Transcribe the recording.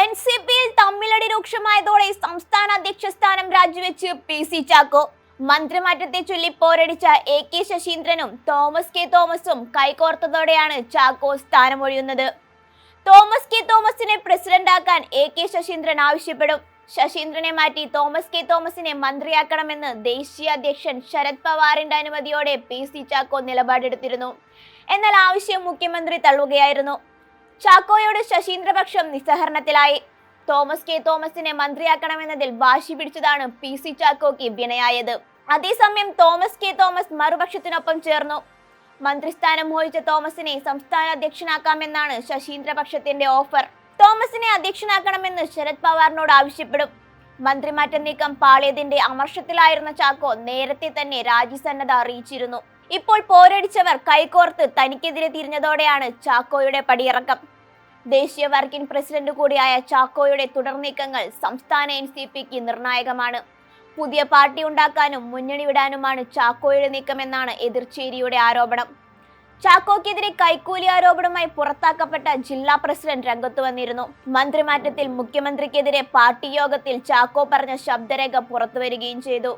N C പിയിൽ തമ്മിലടി രൂക്ഷമായതോടെ സംസ്ഥാന അധ്യക്ഷ സ്ഥാനം രാജിവെച്ച് പി സി ചാക്കോ. മന്ത്രിമാറ്റത്തെ ചൊല്ലി പോരടിച്ച എ കെ ശശീന്ദ്രനും തോമസ് കെ തോമസും കൈകോർത്തതോടെയാണ് ചാക്കോ സ്ഥാനമൊഴിയുന്നത്. തോമസ് കെ തോമസിനെ പ്രസിഡന്റാക്കാൻ എ കെ ശശീന്ദ്രൻ ആവശ്യപ്പെടും. ശശീന്ദ്രനെ മാറ്റി തോമസ് കെ തോമസിനെ മന്ത്രിയാക്കണമെന്ന് ദേശീയ അധ്യക്ഷൻ ശരത് പവാറിന്റെ അനുമതിയോടെ പി സി ചാക്കോ നിലപാടെടുത്തിരുന്നു. എന്നാൽ ആവശ്യം മുഖ്യമന്ത്രി തള്ളുകയായിരുന്നു. ചാക്കോയോട് ശശീന്ദ്രപക്ഷം നിസ്സഹരണത്തിലായി. തോമസ് കെ. തോമസിനെ മന്ത്രിയാക്കണമെന്നതിൽ വാശി പിടിച്ചതാണ് പി. സി. ചാക്കോയ്ക്ക് വിനയായത്. അതേസമയം തോമസ് കെ. തോമസ് മറുപക്ഷത്തിനൊപ്പം ചേർന്നു. മന്ത്രിസ്ഥാനം മോഹിച്ച തോമസിനെ സംസ്ഥാന അധ്യക്ഷനാക്കാമെന്നാണ് ശശീന്ദ്രപക്ഷത്തിന്റെ ഓഫർ. തോമസിനെ അധ്യക്ഷനാക്കണമെന്ന് ശരത് പവാറിനോട് ആവശ്യപ്പെടും. മന്ത്രിമാറ്റ നീക്കം പാളിയതിന്റെ അമർഷത്തിലായിരുന്ന ചാക്കോ നേരത്തെ തന്നെ രാജിസന്നദ്ധ അറിയിച്ചിരുന്നു. ഇപ്പോൾ പോരടിച്ചവർ കൈകോർത്ത് തനിക്കെതിരെ തിരിഞ്ഞതോടെയാണ് ചാക്കോയുടെ പടിയിറക്കം. ദേശീയ വർക്കിംഗ് പ്രസിഡന്റ് കൂടിയായ ചാക്കോയുടെ തുടർ നീക്കങ്ങൾ സംസ്ഥാന എൻ സി പിക്ക് നിർണായകമാണ്. പുതിയ പാർട്ടി ഉണ്ടാക്കാനും മുന്നണി വിടാനുമാണ് ചാക്കോയുടെ നീക്കമെന്നാണ് എതിർചേരിയുടെ ആരോപണം. ചാക്കോക്കെതിരെ കൈക്കൂലി ആരോപണമായി പുറത്താക്കപ്പെട്ട ജില്ലാ പ്രസിഡന്റ് രംഗത്ത് വന്നിരുന്നു. മന്ത്രിമാറ്റത്തിൽ മുഖ്യമന്ത്രിക്കെതിരെ പാർട്ടി യോഗത്തിൽ ചാക്കോ പറഞ്ഞ ശബ്ദരേഖ പുറത്തുവരികയും ചെയ്തു.